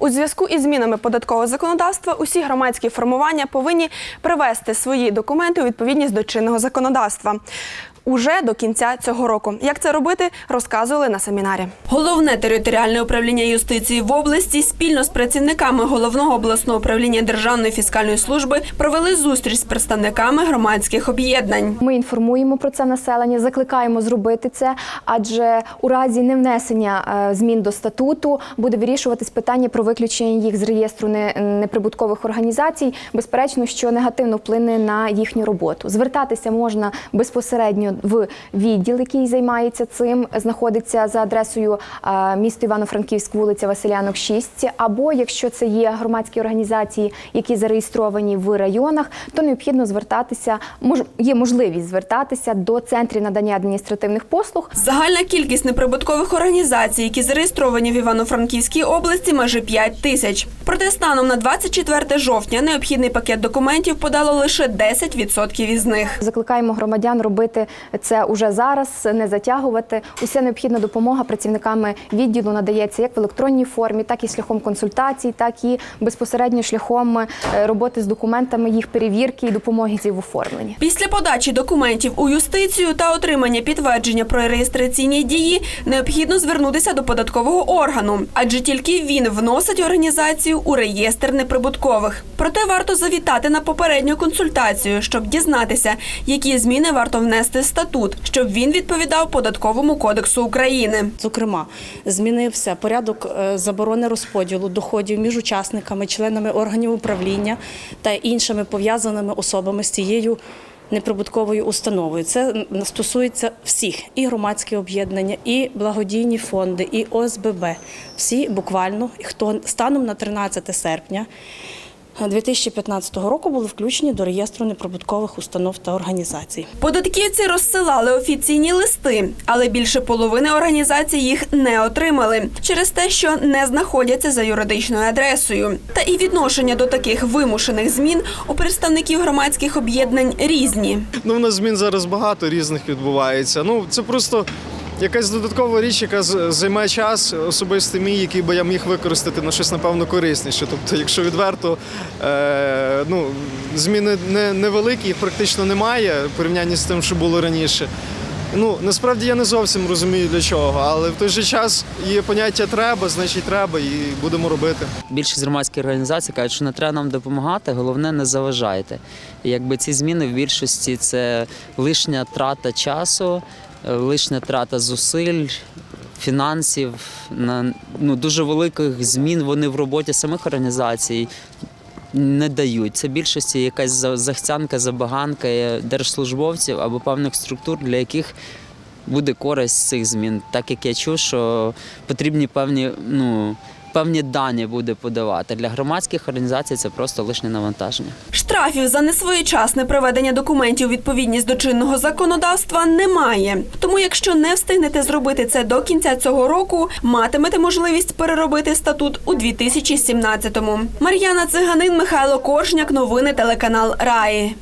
У зв'язку із змінами податкового законодавства усі громадські формування повинні привести свої документи у відповідність до чинного законодавства. Уже до кінця цього року. Як це робити, розказували на семінарі. Головне територіальне управління юстиції в області спільно з працівниками головного обласного управління Державної фіскальної служби провели зустріч з представниками громадських об'єднань. Ми інформуємо про це населення, закликаємо зробити це, адже у разі невнесення е, змін до статуту буде вирішуватись питання про виключення їх з реєстру неприбуткових організацій. Безперечно, що негативно вплине на їхню роботу. Звертатися можна безпосередньо в відділ, який займається цим, знаходиться за адресою місто Івано-Франківськ, вулиця Василянок, 6, або якщо це є громадські організації, які зареєстровані в районах, то необхідно звертатися. Мож є можливість звертатися до центрів надання адміністративних послуг. Загальна кількість неприбуткових організацій, які зареєстровані в Івано-Франківській області, майже 5 тисяч. Проте станом на 24 жовтня необхідний пакет документів подало лише 10% із них. Закликаємо громадян робити це уже зараз, не затягувати. Уся необхідна допомога працівниками відділу надається як в електронній формі, так і шляхом консультацій, так і безпосередньо шляхом е, роботи з документами, їх перевірки і допомоги з їх в оформленні. Після подачі документів у юстицію та отримання підтвердження про реєстраційні дії необхідно звернутися до податкового органу, адже тільки він вносить організацію у реєстр неприбуткових. Проте варто завітати на попередню консультацію, щоб дізнатися, які зміни варто внести статут, щоб він відповідав податковому кодексу України. Зокрема, змінився порядок е, заборони розподілу доходів між учасниками, членами органів управління та іншими пов'язаними особами з цією неприбутковою установою. Це стосується всіх і громадські об'єднання, і благодійні фонди, і ОСББ. Всі буквально, хто станом на 13 серпня. 2015 року були включені до реєстру неприбуткових установ та організацій. Податківці розсилали офіційні листи, але більше половини організацій їх не отримали через те, що не знаходяться за юридичною адресою. Та і відношення до таких вимушених змін у представників громадських об'єднань різні. Ну, в нас змін зараз багато різних відбувається. Ну, це просто якась додаткова річ, яка займає час особисто мій, який би я міг використати на щось, напевно, корисніше. Тобто, якщо відверто, е, ну, зміни не, невеликі, їх практично немає в порівнянні з тим, що було раніше. Ну, насправді я не зовсім розумію для чого, але в той же час є поняття треба, значить треба, і будемо робити. Більшість громадських організацій кажуть, що не треба нам допомагати, головне не заважайте. Якби ці зміни в більшості це лишня трата часу, лишня трата зусиль. Фінансів на ну дуже великих змін вони в роботі самих організацій не дають. Це більшості якась захцянка, забаганка держслужбовців або певних структур, для яких буде користь цих змін. Так як я чув, що потрібні певні, ну, певні дані буде подавати. Для громадських організацій це просто лишнє навантаження. Штрафів за несвоєчасне приведення документів відповідність до чинного законодавства немає. Тому, якщо не встигнете зробити це до кінця цього року, матимете можливість переробити статут у 2017-му. Мар'яна Циганин, Михайло Коржняк, новини телеканал Раї.